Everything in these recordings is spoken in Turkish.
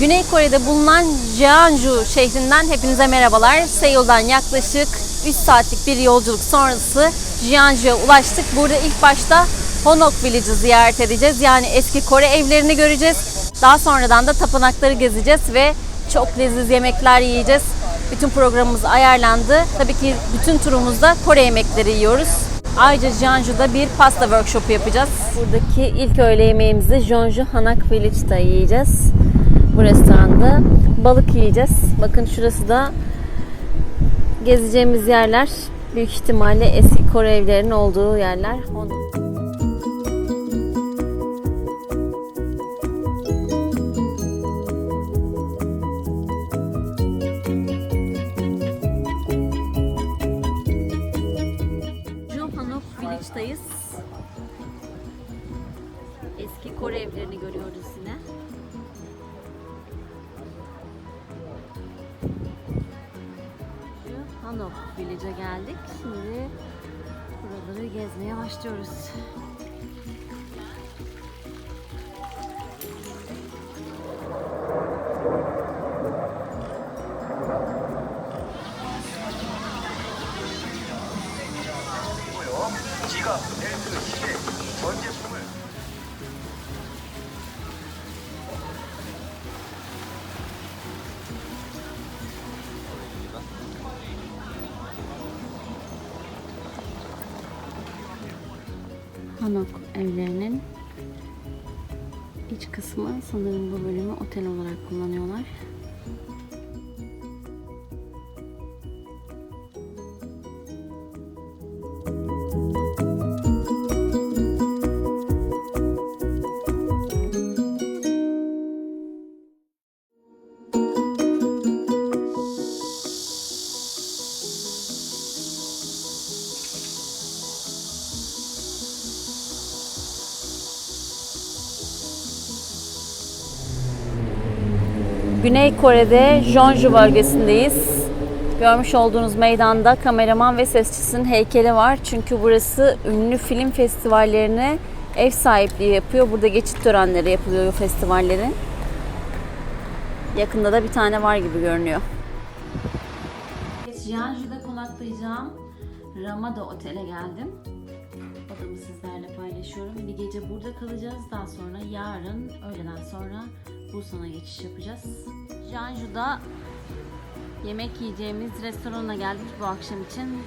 Güney Kore'de bulunan Jeonju şehrinden hepinize merhabalar. Seul'dan yaklaşık 3 saatlik bir yolculuk sonrası Jeonju'ya ulaştık. Burada ilk başta Honok Village'ı ziyaret edeceğiz. Yani eski Kore evlerini göreceğiz. Daha sonradan da tapınakları gezeceğiz ve çok leziz yemekler yiyeceğiz. Bütün programımız ayarlandı. Tabii ki bütün turumuzda Kore yemekleri yiyoruz. Ayrıca Jeonju'da bir pasta workshopu yapacağız. Buradaki ilk öğle yemeğimizi Jeonju Hanak Village'da yiyeceğiz. Bu restoranda balık yiyeceğiz. Bakın şurası da gezeceğimiz yerler. Büyük ihtimalle eski Kore evlerinin olduğu yerler. Onu- Johanok Village'dayız. Eski Kore evlerini görüyoruz yine. Johanok Village'a geldik. Şimdi buraları gezmeye başlıyoruz. Evlerinin iç kısmı sanırım bu bölümü otel olarak kullanıyorlar. Güney Kore'de Jeonju bölgesindeyiz. Görmüş olduğunuz meydanda kameraman ve sesçisinin heykeli var. Çünkü burası ünlü film festivallerine ev sahipliği yapıyor. Burada geçit törenleri yapılıyor festivallerin. Yakında da bir tane var gibi görünüyor. Jeonju'da konaklayacağım Ramada Otel'e geldim. Odamı sizlerle paylaşıyorum. Bir gece burada kalacağız. Daha sonra yarın öğleden sonra Busan'a geçiş yapacağız. Jeonju'da yemek yiyeceğimiz restorana geldik bu akşam için.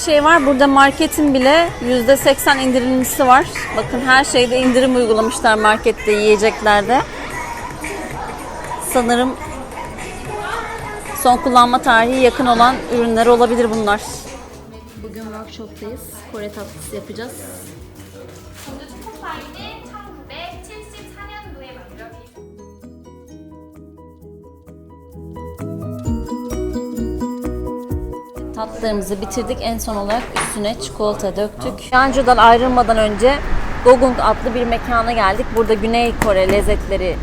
Bir şey var. Burada marketin bile %80 indirimlisi var. Bakın her şeyde indirim uygulamışlar markette, yiyeceklerde. Sanırım son kullanma tarihi yakın olan ürünler olabilir bunlar. Bugün workshop'tayız. Kore tatlısı yapacağız. Tatlılarımızı bitirdik. En son olarak üstüne çikolata döktük. Yancu'dan ayrılmadan önce Gogung adlı bir mekana geldik. Burada Güney Kore lezzetleri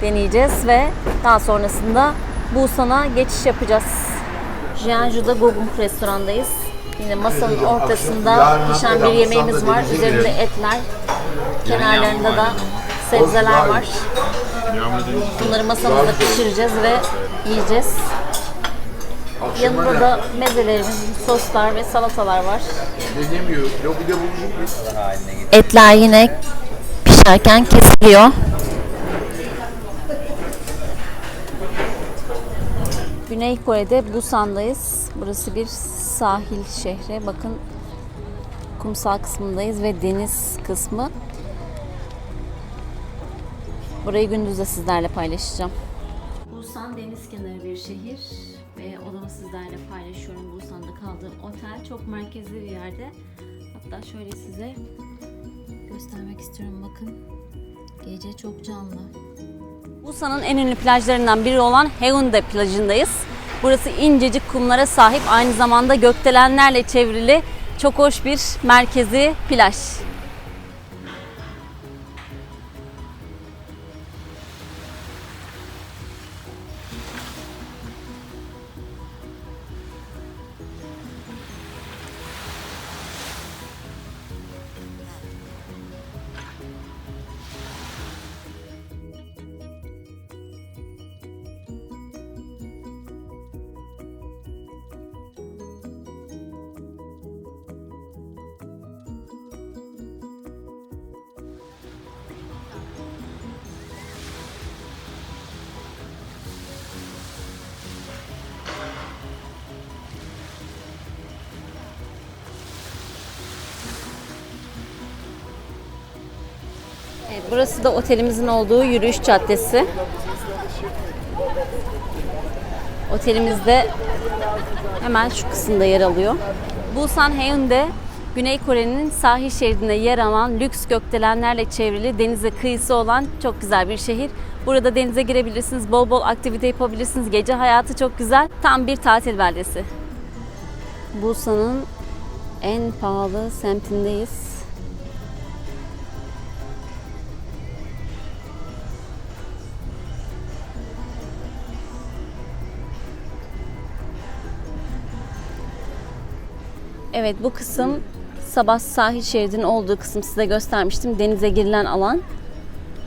deneyeceğiz ve daha sonrasında Busan'a geçiş yapacağız. Jeonju'da Gogung restorandayız. Yine masanın ortasında pişen bir yemeğimiz var. Üzerinde etler, kenarlarında da sebzeler var. Bunları masamızda pişireceğiz ve yiyeceğiz. Yanında da mezelerimiz, soslar ve salatalar var. Dediğim gibi lobi de buluşuk Etler yine pişerken kesiliyor. Güney Kore'de Busan'dayız. Burası bir sahil şehri. Bakın kumsal kısmındayız ve deniz kısmı. Burayı gündüz de sizlerle paylaşacağım. Busan deniz kenarı bir şehir ve odamı sizlerle paylaşıyorum. Busan'da kaldığım otel çok merkezli bir yerde. Hatta şöyle size göstermek istiyorum bakın. Gece çok canlı. Busan'ın en ünlü plajlarından biri olan Haeundae plajındayız. Burası incecik kumlara sahip, aynı zamanda gökdelenlerle çevrili çok hoş bir merkezi plaj. Evet, burası da otelimizin olduğu yürüyüş caddesi. Otelimiz de hemen şu kısımda yer alıyor. Busan Haeundae, Güney Kore'nin sahil şeridinde yer alan lüks gökdelenlerle çevrili denize kıyısı olan çok güzel bir şehir. Burada denize girebilirsiniz, bol bol aktivite yapabilirsiniz. Gece hayatı çok güzel. Tam bir tatil beldesi. Busan'ın en pahalı semtindeyiz. Evet bu kısım sabah sahil şeridinin olduğu kısım size göstermiştim. Denize girilen alan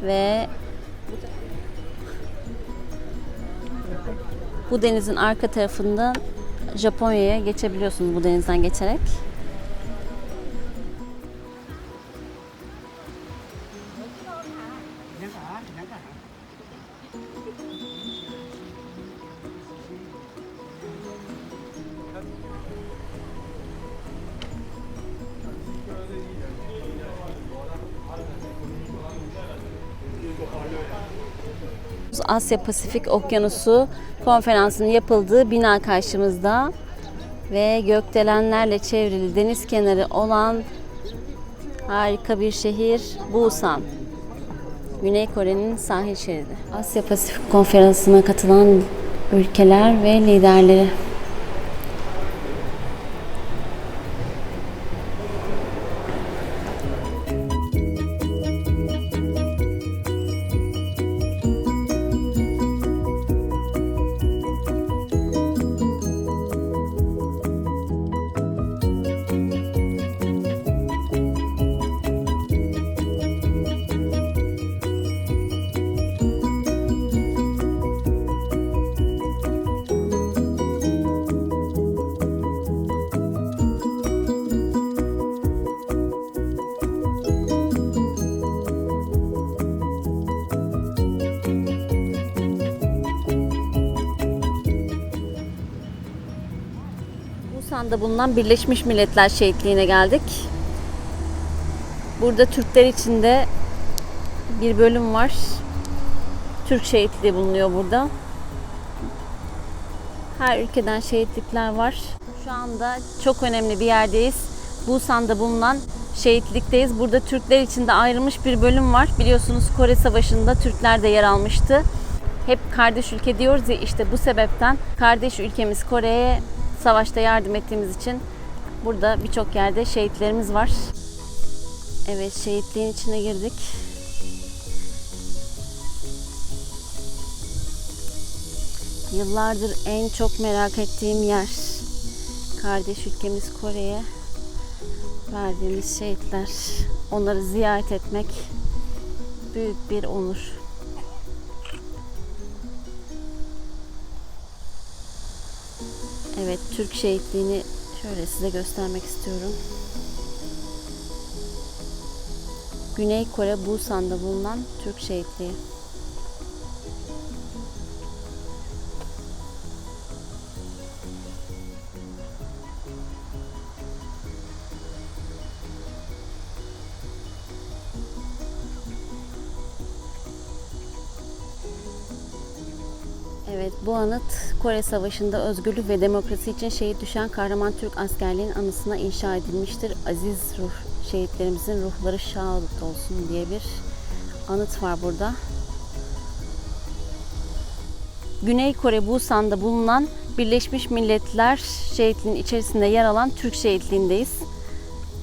ve bu denizin arka tarafından Japonya'ya geçebiliyorsunuz bu denizden geçerek. Asya Pasifik Okyanusu konferansının yapıldığı bina karşımızda ve gökdelenlerle çevrili deniz kenarı olan harika bir şehir Busan. Güney Kore'nin sahil şeridi. Asya Pasifik Konferansı'na katılan ülkeler ve liderleri. Busan'da bulunan Birleşmiş Milletler Şehitliği'ne geldik. Burada Türkler için de bir bölüm var. Türk şehitliği bulunuyor burada. Her ülkeden şehitlikler var. Şu anda çok önemli bir yerdeyiz. Busan'da bulunan şehitlikteyiz. Burada Türkler için de ayrılmış bir bölüm var. Biliyorsunuz Kore Savaşı'nda Türkler de yer almıştı. Hep kardeş ülke diyoruz ya işte bu sebepten kardeş ülkemiz Kore'ye savaşta yardım ettiğimiz için burada birçok yerde şehitlerimiz var. Evet şehitliğin içine girdik. Yıllardır en çok merak ettiğim yer. Kardeş ülkemiz Kore'ye verdiğimiz şehitler. Onları ziyaret etmek büyük bir onur. Evet, Türk şehitliğini şöyle size göstermek istiyorum. Güney Kore Busan'da bulunan Türk şehitliği. Evet bu anıt Kore Savaşı'nda özgürlük ve demokrasi için şehit düşen kahraman Türk askerliğin anısına inşa edilmiştir. Aziz ruh şehitlerimizin ruhları şad olsun diye bir anıt var burada. Güney Kore Busan'da bulunan Birleşmiş Milletler şehitliğinin içerisinde yer alan Türk şehitliğindeyiz.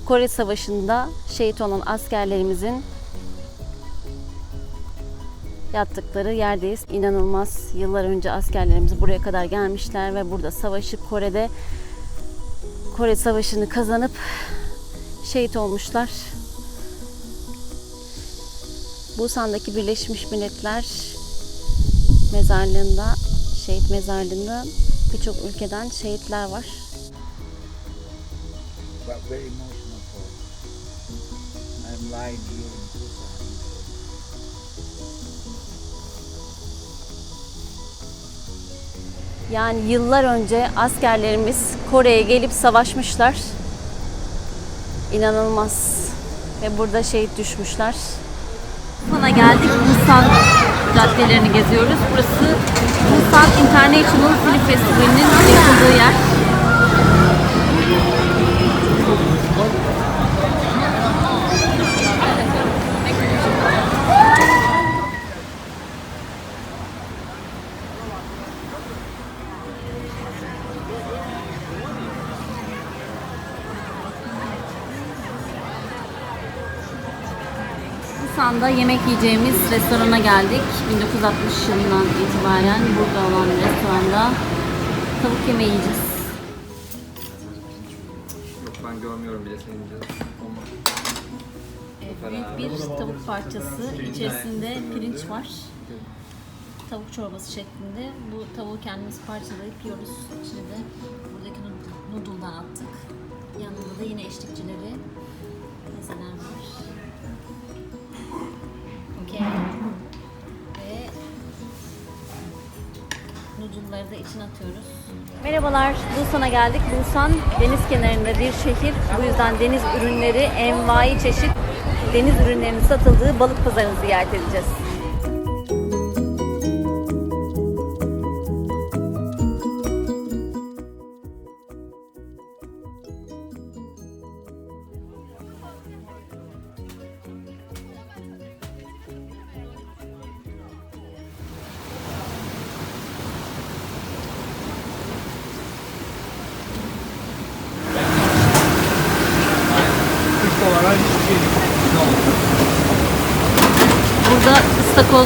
Kore Savaşı'nda şehit olan askerlerimizin yattıkları yerdeyiz. İnanılmaz yıllar önce askerlerimiz buraya kadar gelmişler ve burada savaşıp Kore'de Kore Savaşı'nı kazanıp şehit olmuşlar. Busan'daki Birleşmiş Milletler mezarlığında, şehit mezarlığında birçok ülkeden şehitler var. but very emotional for I'm lying here Yani yıllar önce askerlerimiz Kore'ye gelip savaşmışlar. İnanılmaz. Ve burada şehit düşmüşler. Busan'a geldik. Busan caddelerini geziyoruz. Burası Busan International Film Festivali'nin yapıldığı yer. Busan'da yemek yiyeceğimiz restorana geldik. 1960 yılından itibaren burada olan restoranda tavuk yemeği yiyeceğiz. Yok ben görmüyorum bile senin canın. Büyük bir tavuk parçası. İçerisinde pirinç var. Tavuk çorbası şeklinde. Bu tavuğu kendimiz parçalayıp yiyoruz. İçine de buradaki noodle- noodle'dan attık. Yanında da yine eşlikçileri noodle'ları da içine atıyoruz. Merhabalar, Busan'a geldik. Busan deniz kenarında bir şehir. Bu yüzden deniz ürünleri, envai çeşit deniz ürünlerinin satıldığı balık pazarını ziyaret edeceğiz.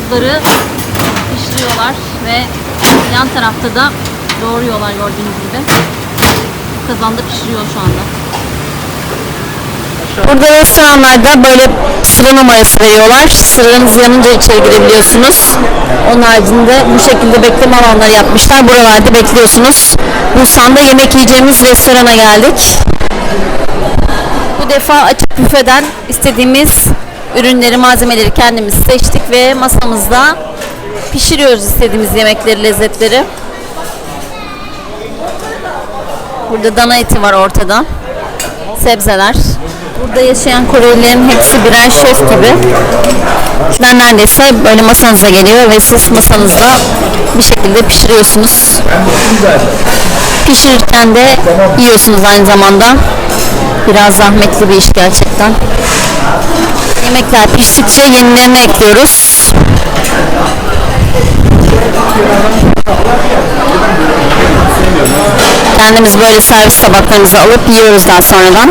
Istakozları pişiriyorlar ve yan tarafta da doğruyorlar gördüğünüz gibi. Kazanda pişiriyor şu anda. Burada restoranlarda böyle sıra numarası veriyorlar. Sıranız yanınca içeri girebiliyorsunuz. Onun haricinde bu şekilde bekleme alanları yapmışlar. Buralarda bekliyorsunuz. Busan'da yemek yiyeceğimiz restorana geldik. Bu defa açık büfeden istediğimiz ürünleri, malzemeleri kendimiz seçtik ve masamızda pişiriyoruz istediğimiz yemekleri, lezzetleri. Burada dana eti var ortada. Sebzeler. Burada yaşayan Korelilerin hepsi birer şef gibi. Sizler neredeyse böyle masanıza geliyor ve siz masanızda bir şekilde pişiriyorsunuz. Pişirirken de yiyorsunuz aynı zamanda. Biraz zahmetli bir iş gerçekten. Yemekler piştikçe yenilerini ekliyoruz. Kendimiz böyle servis tabaklarımızı alıp yiyoruz daha sonradan.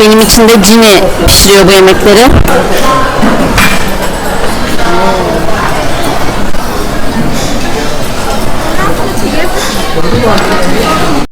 Benim için de Cini pişiriyor bu yemekleri.